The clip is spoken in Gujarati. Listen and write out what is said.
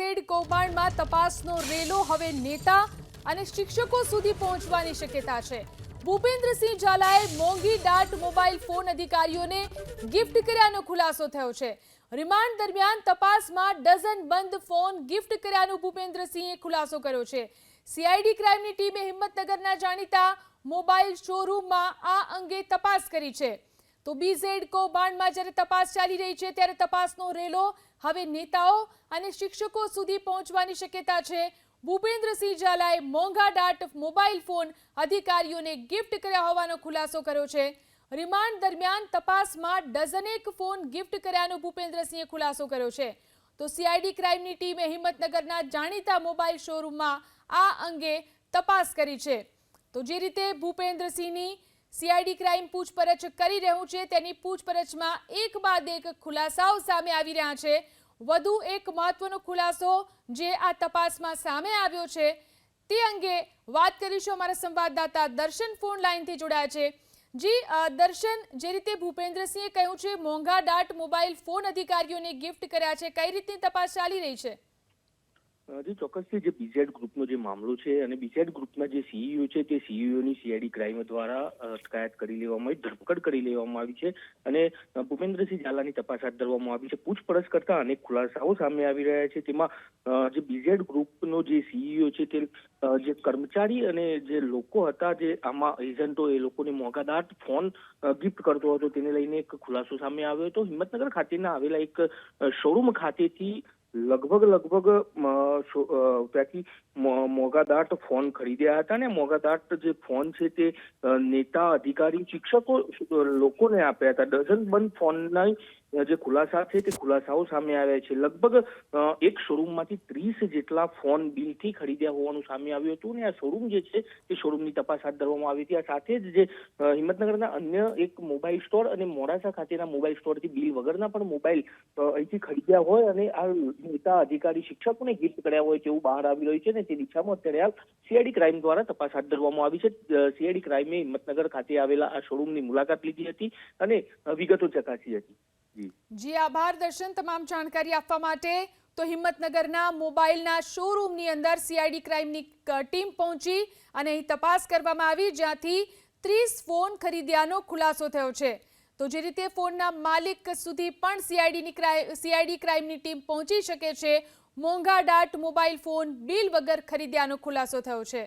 બીઝેડ કૌભાંડમાં તપાસનો રેલો હવે નેતા અને શિક્ષકો સુધી પહોંચવાની શક્યતા છે. ભૂપેન્દ્રસિંહ ઝાલાએ મોંઘી ડાટ મોબાઈલ ફોન અધિકારીઓને ગિફ્ટ કર્યાનો ખુલાસો થયો છે. રિમાન્ડ દરમિયાન તપાસમાં ડઝન બંધ ફોન ગિફ્ટ કર્યાનો ભૂપેન્દ્રસિંહે ખુલાસો કર્યો છે. સીઆઈડી ક્રાઇમની ટીમે હિંમતનગરના જાણીતા મોબાઈલ શોરૂમમાં આ અંગે તપાસ કરી છે. તો બીઝેડ કૌભાંડમાં જ્યારે તપાસ ચાલી રહી છે, ત્યારે તપાસનો રેલો હવે નેતાઓ અને શિક્ષકો સુધી પહોંચવાની શક્યતા છે. ભૂપેન્દ્રસિંહ ઝાલાએ મોંઘા ડાટ મોબાઈલ ફોન અધિકારીઓને ગિફ્ટ કર્યા હોવાનો ખુલાસો કર્યો છે. રિમાન્ડ દરમિયાન તપાસમાં ડઝનેક ફોન ગિફ્ટ કર્યાનો ભૂપેન્દ્રસિંહે ખુલાસો કર્યો છે. તો સીઆઈડી ક્રાઇમની ટીમે હિંમતનગરના જાણીતા મોબાઈલ શોરૂમમાં આ અંગે તપાસ કરી છે. તો જે રીતે ભૂપેન્દ્રસિંહની સીઆઈડી ક્રાઇમ પૂછપરછ કરી રહ્યું છે. તેની પૂછપરછમાં એક બાદ એક ખુલાસાઓ સામે આવી રહ્યા છે. વધુ એક મહત્વનો ખુલાસો જે આ તપાસમાં સામે આવ્યો છે તે અંગે વાત કરીશું અમારા સંવાદદાતા દર્શન ફોન લાઈનથી જોડાયા છે. જી દર્શન, જે રીતે ભૂપેન્દ્રસિંહે કહ્યું છે, મોંઘા ડાટ મોબાઈલ ફોન અધિકારીઓને ગિફ્ટ કર્યા છે, કઈ રીતની તપાસ ચાલી રહી છે? જી ચોક્કસથી જે બીઝેડ ગ્રુપનો જે મામલો છે અને બીઝેડ ગ્રુપના જે સીઈઓ છે તે સીઈઓની સીઆઈડી ક્રાઇમ દ્વારા અટકાયત કરી લેવામાં આવી, ધરપકડ કરી લેવામાં આવી છે અને ભૂપેન્દ્રસિંહ ઝાલાની તપાસ હાથ ધરવામાં આવી છે. પૂછપરછ કરતા અનેક ખુલાસાઓ સામે આવી રહ્યા છે. તેમાં જે બીઝેડ ગ્રુપનો જે સીઈઓ છે તે જે કર્મચારી અને જે લોકો હતા જે આમાં એજન્ટો એ લોકોને મોંઘાદાટ ફોન ગિફ્ટ કરતો હતો તેને લઈને એક ખુલાસો સામે આવ્યો હતો. હિંમતનગર ખાતેના આવેલા એક શોરૂમ ખાતેથી લગભગ લગભગ ત્યાંથી મો- મોંઘાદાટ ફોન ખરીદ્યા હતા ને મોગાદાટ જે ફોન છે તે નેતા, અધિકારી, શિક્ષકો લોકોને આપ્યા હતા. ડઝન બંધ ફોનના જે ખુલાસા છે તે ખુલાસાઓ સામે આવ્યા છે. લગભગ એક શોરૂમમાંથી ત્રીસ જેટલા ફોન બિલથી ખરીદ્યા હોવાનું સામે આવ્યું હતું અને આ શોરૂમ જે છે તે શોરૂમની તપાસ હાથ ધરવામાં આવી હતી. આ સાથે જ જે હિંમતનગરના અન્ય એક મોબાઈલ સ્ટોર અને મોડાસા ખાતેના મોબાઈલ સ્ટોરથી બિલ વગરના પણ મોબાઈલ અહીંથી ખરીદ્યા હોય અને આ નેતા, અધિકારી, શિક્ષકોને ગિફ્ટ કર્યા હોય તેવું બહાર આવી રહ્યું છે ને તે દિશામાં અત્યારે હાલ સીઆઈડી ક્રાઇમ દ્વારા તપાસ હાથ ધરવામાં આવી છે. સીઆઈડી ક્રાઇમે હિંમતનગર ખાતે આવેલા આ શોરૂમની મુલાકાત લીધી હતી અને વિગતો ચકાસી હતી. જી, આભાર દર્શન, તમામ જાણકારી આપવા માટે. તો હિંમતનગરના મોબાઈલના શોરૂમની અંદર સીઆઈડી ક્રાઇમની ટીમ પહોંચી અને અહીં તપાસ કરવામાં આવી, જ્યાંથી ત્રીસ ફોન ખરીદ્યાનો ખુલાસો થયો છે. તો જે રીતે ફોનના માલિક સુધી પણ સીઆઈડીની ક્રાઇમ સીઆઈડી ક્રાઇમની ટીમ પહોંચી શકે છે, મોંઘા ડાટ મોબાઈલ ફોન બિલ વગર ખરીદ્યાનો ખુલાસો થયો છે.